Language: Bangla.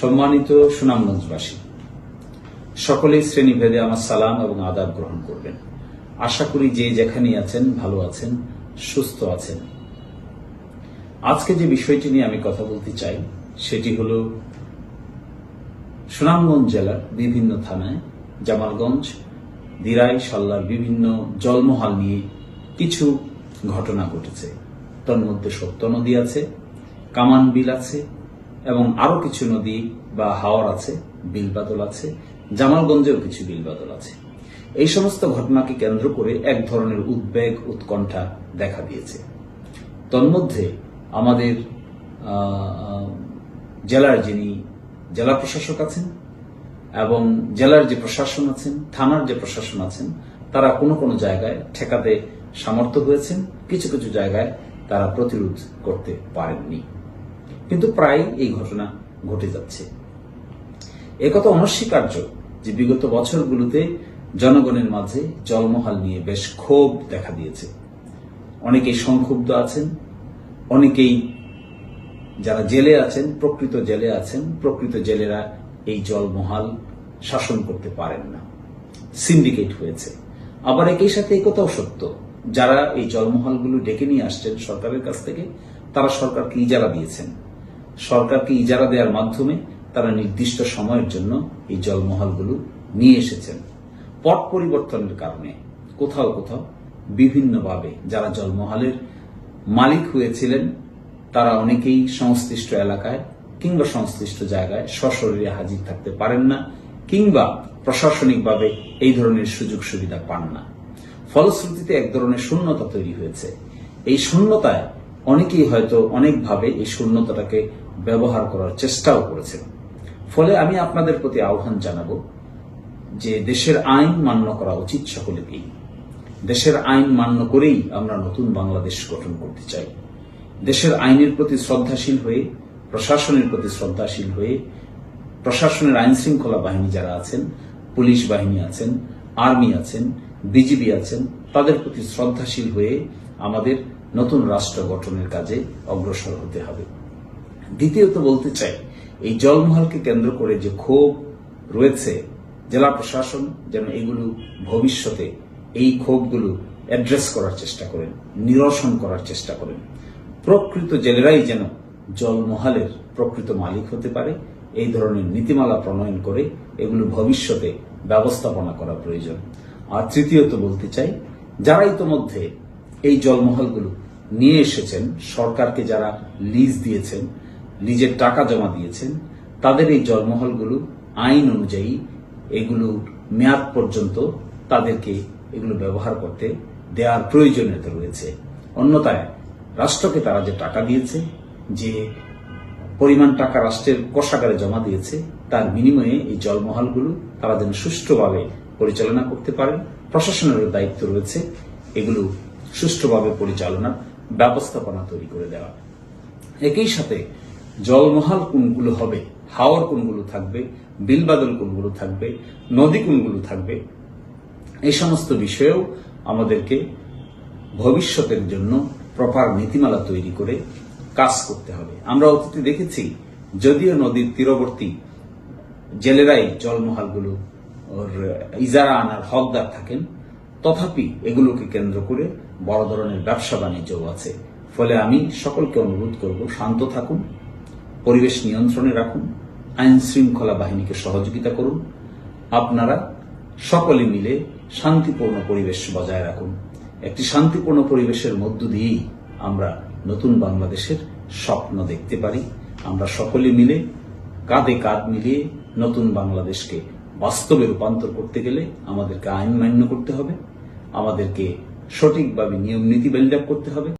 সম্মানিত সুনামগঞ্জবাসী, সকলেই শ্রেণীভেদে আমার সালাম এবং আদাব গ্রহণ করবেন। আশা করি যে যেখানেই আছেন, ভালো আছেন, সুস্থ আছেন। আজকে যে বিষয়টি নিয়ে আমি কথা বলতে চাই, সেটি হল সুনামগঞ্জ জেলার বিভিন্ন থানায়, জামালগঞ্জ, দিরাই, সাল্লার বিভিন্ন জলমহাল নিয়ে কিছু ঘটনা ঘটেছে। তন্মধ্যে সত্য নদী আছে কামান বিল আছে এবং আরও কিছু নদী বা হাওর আছে, বিলবাদল আছে, জামালগঞ্জেও কিছু বিলবাদল আছে। এই সমস্ত ঘটনাকে কেন্দ্র করে এক ধরনের উদ্বেগ, উৎকণ্ঠা দেখা দিয়েছে। তন্মধ্যে আমাদের জেলার যিনি জেলা প্রশাসক আছেন এবং জেলার যে প্রশাসন আছেন, থানার যে প্রশাসন আছেন, তারা কোনো কোনো জায়গায় ঠেকাতে সামর্থ্য হয়েছেন। কিছু কিছু জায়গায় তারা প্রতিরোধ করতে পারেননি। কিন্তু প্রায় এই ঘটনা ঘটে যাচ্ছে। একথা অনস্বীকার্য যে বিগত বছরগুলোতে জনগণের মাঝে জলমহাল নিয়ে বেশ ক্ষোভ দেখা দিয়েছে। অনেকেই সংক্ষুব্ধ আছেন, অনেকেই যারা জেলে আছেন, প্রকৃত জেলে আছেন, প্রকৃত জেলেরা এই জলমহাল শাসন করতে পারেন না। সিন্ডিকেট হয়েছে। আবার একই সাথে একথাও সত্য। যারা এই জলমহলগুলো ডেকে নিয়ে আসছেন সরকারের কাছ থেকে, তারা সরকারকে ইজারা দিয়েছেন। সরকারকে ইজারা দেওয়ার মাধ্যমে তারা নির্দিষ্ট সময়ের জন্য এই জলমহলগুলো নিয়ে এসেছেন। পট পরিবর্তনের কারণে কোথাও কোথাও বিভিন্নভাবে যারা জলমহলের মালিক হয়েছিলেন, তারা অনেকেই সংশ্লিষ্ট এলাকায় কিংবা সংশ্লিষ্ট জায়গায় সশরীরে হাজির থাকতে পারেন না কিংবা প্রশাসনিকভাবে এই ধরনের সুযোগ সুবিধা পান না। ফলশ্রুতিতে এক ধরনের শূন্যতা তৈরি হয়েছে। এই শূন্যতায় অনেকেই হয়তো অনেকভাবে এই শূন্যতাটাকে ব্যবহার করার চেষ্টাও করেছেন ফলে আমি আপনাদের প্রতি আহ্বান জানাব যে দেশের আইন মান্য করা উচিত সকলেকেই। দেশের আইন মান্য করেই আমরা নতুন বাংলাদেশ গঠন করতে চাই। দেশের আইনের প্রতি শ্রদ্ধাশীল হয়ে, প্রশাসনের প্রতি শ্রদ্ধাশীল হয়ে, প্রশাসনের আইন শৃঙ্খলা বাহিনী যারা আছেন, পুলিশ বাহিনী আছেন, আর্মি আছেন, বিজিবি আছেন, তাদের প্রতি শ্রদ্ধাশীল হয়ে আমাদের নতুন রাষ্ট্র গঠনের কাজে অগ্রসর হতে হবে। দ্বিতীয়ত বলতে চাই, এই জলমহলকে কেন্দ্র করে যে ক্ষোভ রয়েছে, জেলা প্রশাসন যেন এগুলো ভবিষ্যতে এই ক্ষোভগুলো অ্যাড্রেস করার চেষ্টা করেন, নিরসন করার চেষ্টা করেন। প্রকৃত জেলেরাই যেন জলমহলের প্রকৃত মালিক হতে পারে, এই ধরনের নীতিমালা প্রণয়ন করে এগুলো ভবিষ্যতে ব্যবস্থাপনা করা প্রয়োজন। আর তৃতীয়ত বলতে চাই, যারা ইতোমধ্যে এই জলমহলগুলো নিয়ে এসেছেন, সরকারকে যারা লিজ দিয়েছেন, লিজের টাকা জমা দিয়েছেন, তাদের এই জলমহলগুলো, আইন অনুযায়ী এগুলো মেয়াদ পর্যন্ত তাদেরকে এগুলো ব্যবহার করতে দেওয়ার প্রয়োজনীয়তা রয়েছে। অন্যথায় রাষ্ট্রকে তারা যে টাকা দিয়েছে, যে পরিমাণ টাকা রাষ্ট্রের কোষাগারে জমা দিয়েছে, তার বিনিময়ে এই জলমহলগুলো তারা যেন সুষ্ঠুভাবে পরিচালনা করতে পারেন, প্রশাসনেরও দায়িত্ব রয়েছে এগুলো সুষ্ঠুভাবে পরিচালনার ব্যবস্থাপনা তৈরি করে দেওয়া। একই সাথে জলমহাল কোনগুলো হবে, হাওর কোনগুলো থাকবে, বিলবাদল কোনগুলো থাকবে, নদী কোনগুলো থাকবে এই সমস্ত বিষয়েও আমাদেরকে ভবিষ্যতের জন্য প্রপার নীতিমালা তৈরি করে কাজ করতে হবে। আমরা অতীতে দেখেছি, যদিও নদীর তীরবর্তী জেলেরাই জলমহালগুলো ইজারা আনার হকদার থাকেন তথাপি এগুলোকে কেন্দ্র করে বড় ধরনের ব্যবসা বাণিজ্যও আছে। ফলে আমি সকলকে অনুরোধ করব, শান্ত থাকুন, পরিবেশ নিয়ন্ত্রণে রাখুন, আইন শৃঙ্খলা বাহিনীকে সহযোগিতা করুন, আপনারা সকলে মিলে শান্তিপূর্ণ পরিবেশ বজায় রাখুন। একটি শান্তিপূর্ণ পরিবেশের মধ্য দিয়েই আমরা নতুন বাংলাদেশের স্বপ্ন দেখতে পারি। আমরা সকলে মিলে, কাঁধে কাঁধ মিলিয়ে নতুন বাংলাদেশকে বাস্তবে রূপান্তর করতে গেলে আমাদেরকে আইন মান্য করতে হবে। আমাদেরকে সঠিকভাবে নিয়ম নীতি বিল্ড করতে হবে।